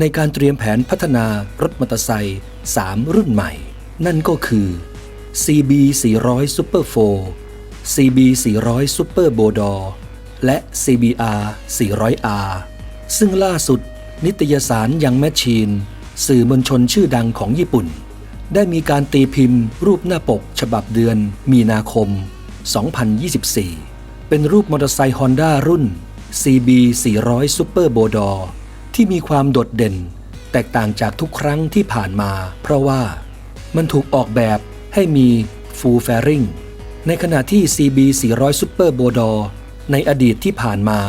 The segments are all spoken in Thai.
ในการเตรียมแผนพัฒนารถมอเตอร์ไซค์3 รุ่นใหม่ นั่นก็คือ CB 400 Super 4 CB 400 Super b o d o r และ CBR 400R ซึ่งล่าสุด นิตยสารยังแมชชีน สื่อมวลชนชื่อดังของญี่ปุ่น ได้มีการตีพิมพ์ รูปหน้าปก ฉบับเดือน มีนาคม 2024 เป็นรูปมอเตอร์ไซค์ฮอนด้ารุ่น CB 400 Super b o d o r ที่มีความโดดเด่น แตกต่างจากทุกครั้งที่ผ่านมา เพราะว่ามันถูกออกแบบให้มี Full Fairing ในขณะที่ CB 400 Super b o d o r ในอดีตที่ผ่านมา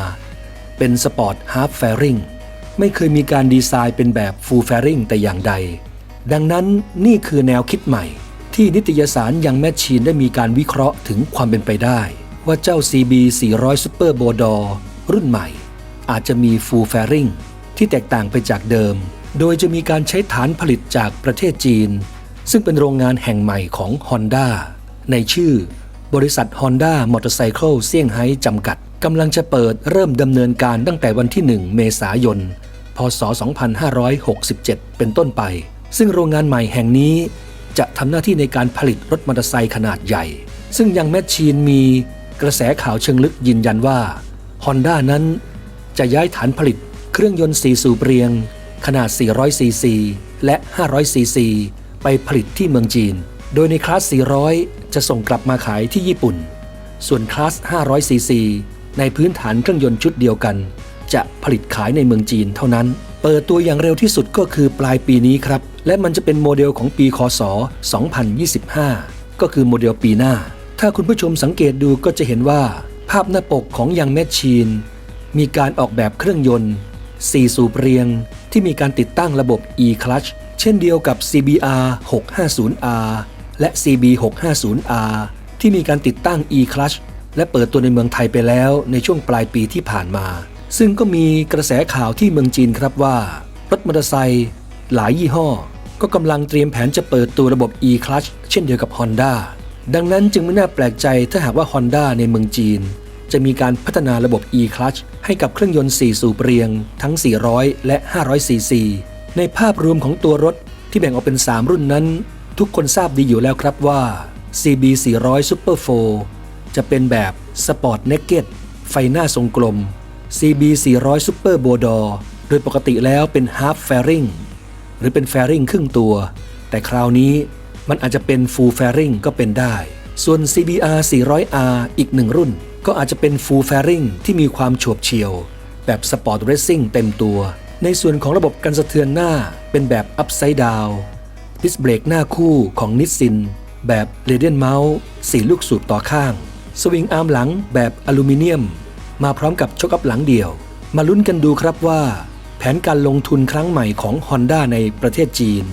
เป็นสปอร์ต Half Fairing ไม่เคยมีการดีไซน์เป็นแบบ Full Fairing แต่อย่างใด ดังนั้นนี่คือแนวคิดใหม่ ที่นิตยสารยังแมชชีนได้มีการวิเคราะห์ถึงความเป็นไปได้ ว่าเจ้า CB 400 Super b o d o r รุ่นใหม่ อาจจะมี Full Fairing ที่แตกต่างไปจากเดิม โดยจะมีการใช้ฐานผลิตจากประเทศจีน ซึ่งเป็นโรงงานแห่งใหม่ของ Honda ในชื่อบริษัท Honda Motorcycle เซี่ยงไฮ้จำกัดกำลังจะเปิดเริ่มดำเนินการตั้งแต่วันที่ 1 เมษายน พศ 2567 เป็นต้นไป ซึ่งโรงงานใหม่แห่งนี้ จะทำหน้าที่ในการผลิตรถมอเตอร์ไซค์ขนาดใหญ่ ซึ่งยังแมชชีนมีกระแสข่าวเชิงลึกยืนยันว่า Honda นั้นจะย้ายฐานผลิต เครื่องยนต์4สูบเรียง ขนาด 400 ซีซี และ 500 ซีซี ไปผลิตที่เมืองจีน โดยในคลาส 400 จะส่งกลับมาขายที่ญี่ปุ่น ส่วนคลาส 500 ซีซี ในพื้นฐานเครื่องยนต์ชุดเดียวกัน จะผลิตขายในเมืองจีนเท่านั้น เปิดตัวอย่างเร็วที่สุดก็คือปลายปีนี้ครับ และมันจะเป็นโมเดลของปีคศ 2025 ก็คือโมเดลปีหน้า ถ้าคุณผู้ชมสังเกตดูก็จะเห็นว่า ภาพหน้าปกของยังแมชชีนมีการออกแบบเครื่องยนต์ 4สูบเรียงที่มีการติดตั้งระบบ e-clutch เช่นเดียวกับ CBR 650R และ CB 650R ที่มีการติดตั้ง e-clutch และเปิดตัวในเมืองไทยไปแล้วในช่วงปลายปีที่ผ่านมา ซึ่งก็มีกระแสข่าวที่เมืองจีนครับว่า รถมอเตอร์ไซค์หลายยี่ห้อ ก็กำลังเตรียมแผนจะเปิดตัวระบบ e-clutch เช่นเดียวกับ Honda ดังนั้นจึงไม่น่าแปลกใจถ้าหากว่า Honda ในเมืองจีน จะมีการพัฒนาระบบ e-clutch ให้กับเครื่องยนต์ 4 สูบเรียง ทั้ง 400 และ 500 ซีซี ในภาพรวมของตัวรถที่แบ่งออกเป็น 3 รุ่นนั้น ทุกคนทราบดีอยู่แล้วครับว่า CB 400 Super 4จะเป็นแบบ Sport Naked ไฟหน้าทรงกลม CB 400 Super b o d o r โดยปกติแล้วเป็น Half Fairing หรือเป็น Fairing ครึ่งตัว แต่คราวนี้มันอาจจะเป็น Full Fairing ก็เป็นได้ ส่วน CBR 400R อีกหนึ่งรุ่น ก็อาจจะเป็น Full Fairing ที่มีความโฉบเฉี่ยว แบบ Sport Racing เต็มตัว ในส่วนของระบบกันสะเทือนหน้าเป็นแบบ Upside Down ดิสเบรกหน้าคู่ของนิสซินแบบ r a d i a n Mount 4ลูกสูบต่อข้าง สวิงอาร์มหลังแบบอลูมิเนียม มาพร้อมกับชกอัพหลังเดี่ยว มาลุ้นกันดูครับว่า แผนการลงทุนครั้งใหม่ของ Honda ในประเทศจีน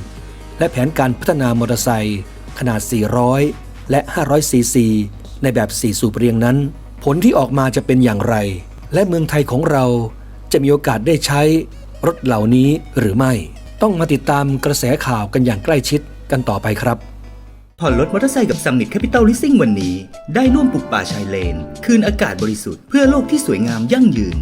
และแผนการพัฒนามอเตอร์ไซค์ขนาด 400 และ 500 ซีซี ในแบบ 4 สูบเรียงนั้น ผลที่ออกมาจะเป็นอย่างไร และเมืองไทยของเราจะมีโอกาสได้ใช้รถเหล่านี้หรือไม่ ต้องมาติดตามกระแสข่าวกันอย่างใกล้ชิดกันต่อไปครับผ่อนรถมอเตอร์ไซค์กับ Summit Capital Leasing วันนี้ ได้ร่วมปลูกป่าชายเลน คืนอากาศบริสุทธิ์เพื่อโลกที่สวยงามยั่งยืน